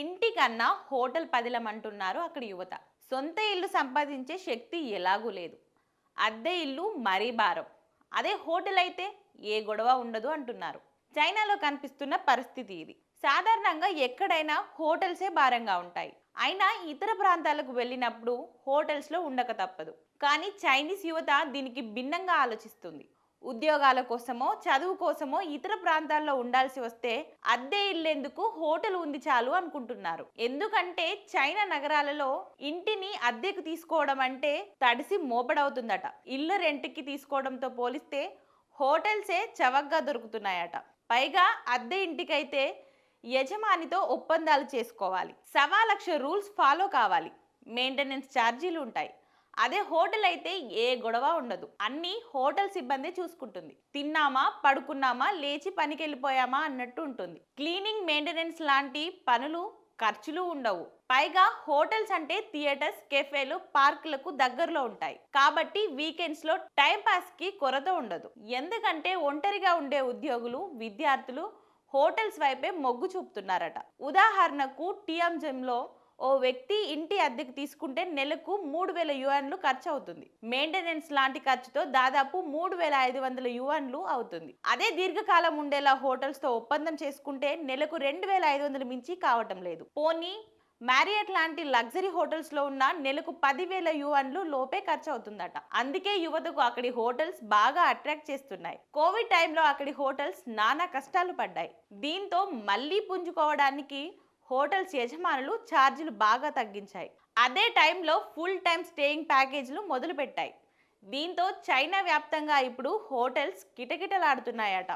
ఇంటికన్నా hotel పదిలమంటున్నారు అక్కడ యువత. సొంత ఇల్లు సంపాదించే శక్తి ఎలాగూ లేదు. అద్దె ఇల్లు మరీ భారం. అదే హోటల్ అయితే ఏ గొడవ ఉండదు అంటున్నారు. చైనాలో కనిపిస్తున్న పరిస్థితి ఇది. సాధారణంగా ఎక్కడైనా హోటల్సే భారంగా ఉంటాయి. అయినా ఇతర ప్రాంతాలకు వెళ్ళినప్పుడు హోటల్స్లో ఉండక తప్పదు. కానీ చైనీస్ యువత దీనికి భిన్నంగా ఆలోచిస్తుంది. ఉద్యోగాల కోసమో చదువు కోసమో ఇతర ప్రాంతాల్లో ఉండాల్సి వస్తే అద్దె ఇల్లేందుకు హోటల్ ఉంది చాలు అనుకుంటున్నారు. ఎందుకంటే చైనా నగరాలలో ఇంటిని అద్దెకు తీసుకోవడం అంటే తడిసి మోపడవుతుందట. ఇళ్ళ రెంట్కి తీసుకోవడంతో పోలిస్తే హోటల్సే చవకగా దొరుకుతున్నాయట. పైగా అద్దె ఇంటికైతే యజమానితో ఒప్పందాలు చేసుకోవాలి. సవా లక్ష రూల్స్ ఫాలో కావాలి. మెయింటెనెన్స్ ఛార్జీలు ఉంటాయి అదే హోటల్ అయితే ఏ గొడవ ఉండదు. అన్ని హోటల్ సిబ్బంది చూసుకుంటుంది. తిన్నామా? పడుకున్నామా? లేచి పనికి వెళ్ళిపోయామా అన్నట్టు ఉంటుంది. క్లీనింగ్ మెయింటెనెన్స్ లాంటి పనులు ఖర్చులు ఉండవు. పైగా హోటల్స్ అంటే థియేటర్స్ కెఫేలు పార్కులకు దగ్గరలో ఉంటాయి. కాబట్టి వీకెండ్స్లో టైం పాస్కి కొరత ఉండదు. ఎందుకంటే ఒంటరిగా ఉండే ఉద్యోగులు విద్యార్థులు హోటల్స్ వైపే మొగ్గు చూపుతున్నారట. ఉదాహరణకు టిఎంజెంలో ఓ వ్యక్తి ఇంటి అద్దెకు తీసుకుంటే నెలకు మూడు వేల యువాన్లు ఖర్చు అవుతుంది. మెయింటెనెన్స్ లాంటి ఖర్చుతో దాదాపు మూడు వేల ఐదు వందల యువాన్లు అవుతుంది. అదే దీర్ఘకాలం ఉండేలా హోటల్స్తో ఒప్పందం చేసుకుంటే నెలకు రెండు వేల ఐదు వందలు మించి కావటం లేదు. పోనీ మ్యారియట్ లాంటి లగ్జరీ హోటల్స్లో ఉన్న నెలకు పదివేల యువన్లు లోపే ఖర్చు అవుతుందట. అందుకే యువతకు అక్కడి హోటల్స్ బాగా అట్రాక్ట్ చేస్తున్నాయి. కోవిడ్ టైంలో అక్కడి హోటల్స్ నానా కష్టాలు పడ్డాయి. దీంతో మళ్ళీ పుంజుకోవడానికి హోటల్స్ యజమానులు ఛార్జీలు బాగా తగ్గించాయి. అదే టైంలో ఫుల్ టైం స్టేయింగ్ ప్యాకేజీలు మొదలుపెట్టాయి. దీంతో చైనా వ్యాప్తంగా ఇప్పుడు హోటల్స్ కిటకిటలాడుతున్నాయట.